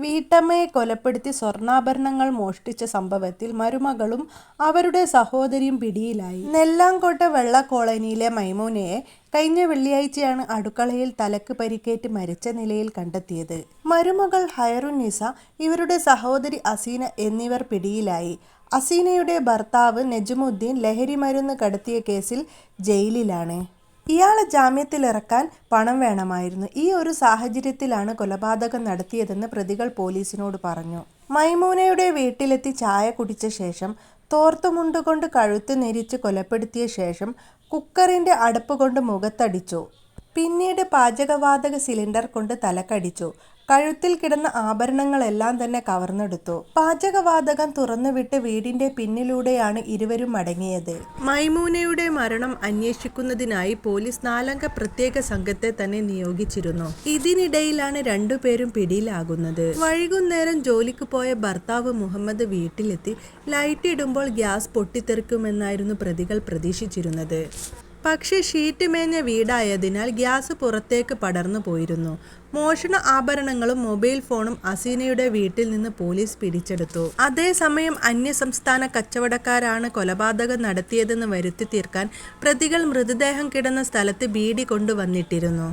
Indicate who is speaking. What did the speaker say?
Speaker 1: വീട്ടമ്മയെ കൊലപ്പെടുത്തി സ്വർണാഭരണങ്ങൾ മോഷ്ടിച്ച സംഭവത്തിൽ മരുമകളും അവരുടെ സഹോദരിയും പിടിയിലായി. നെല്ലാങ്കോട്ട വെള്ള കോളനിയിലെ മൈമൂനയെ കഴിഞ്ഞ വെള്ളിയാഴ്ചയാണ് അടുക്കളയിൽ തലക്ക് പരിക്കേറ്റ് മരിച്ച നിലയിൽ കണ്ടെത്തിയത്. മരുമകൾ ഹയറുന്നിസ ഇവരുടെ സഹോദരി അസീന എന്നിവർ പിടിയിലായി. അസീനയുടെ ഭർത്താവ് നെജമുദ്ദീൻ ലഹരി മരുന്ന് കടത്തിയ കേസിൽ ജയിലിലാണ്. ഇയാളെ ജാമ്യത്തിലിറക്കാൻ പണം വേണമായിരുന്നു. ഈ ഒരു സാഹചര്യത്തിലാണ് കൊലപാതകം നടത്തിയതെന്ന് പ്രതികൾ പോലീസിനോട് പറഞ്ഞു. മൈമൂനയുടെ വീട്ടിലെത്തി ചായ കുടിച്ച ശേഷം തോർത്തുമുണ്ടുകൊണ്ട് കഴുത്ത് നെരിച്ച് കൊലപ്പെടുത്തിയ ശേഷം കുക്കറിന്റെ അടുപ്പ് കൊണ്ട് മുഖത്തടിച്ചു. പിന്നീട് പാചകവാതക സിലിണ്ടർ കൊണ്ട് തലക്കടിച്ചു. കഴുത്തിൽ കിടന്ന ആഭരണങ്ങളെല്ലാം തന്നെ കവർന്നെടുത്തു. പാചകവാതകം തുറന്നുവിട്ട് വീടിന്റെ പിന്നിലൂടെയാണ് ഇരുവരും മടങ്ങിയത് മൈമൂനയുടെ മരണം അന്വേഷിക്കുന്നതിനായി പോലീസ് നാലംഗ പ്രത്യേക സംഘത്തെ തന്നെ നിയോഗിച്ചിരുന്നു. ഇതിനിടയിലാണ് രണ്ടുപേരും പിടിയിലാകുന്നത്. വൈകുന്നേരം ജോലിക്ക് പോയ ഭർത്താവ് മുഹമ്മദ് വീട്ടിലെത്തി. ലൈറ്റ് ഇടുമ്പോൾ ഗ്യാസ് പൊട്ടിത്തെറിക്കുമെന്നായിരുന്നു പ്രതികൾ പ്രതീക്ഷിച്ചിരുന്നത്. പക്ഷേ ഷീറ്റ് മേഞ്ഞ വീടായതിനാൽ ഗ്യാസ് പുറത്തേക്ക് പടർന്നു പോയിരുന്നു. മോഷണ ആഭരണങ്ങളും മൊബൈൽ ഫോണും അസീനയുടെ വീട്ടിൽ നിന്ന് പോലീസ് പിടിച്ചെടുത്തു. അതേസമയം അന്യസംസ്ഥാന കച്ചവടക്കാരാണ് കൊലപാതകം നടത്തിയതെന്ന് വരുത്തി തീർക്കാൻ പ്രതികൾ മൃതദേഹം കിടന്ന സ്ഥലത്ത് ബീഡി കൊണ്ടുവന്നിട്ടിരുന്നു.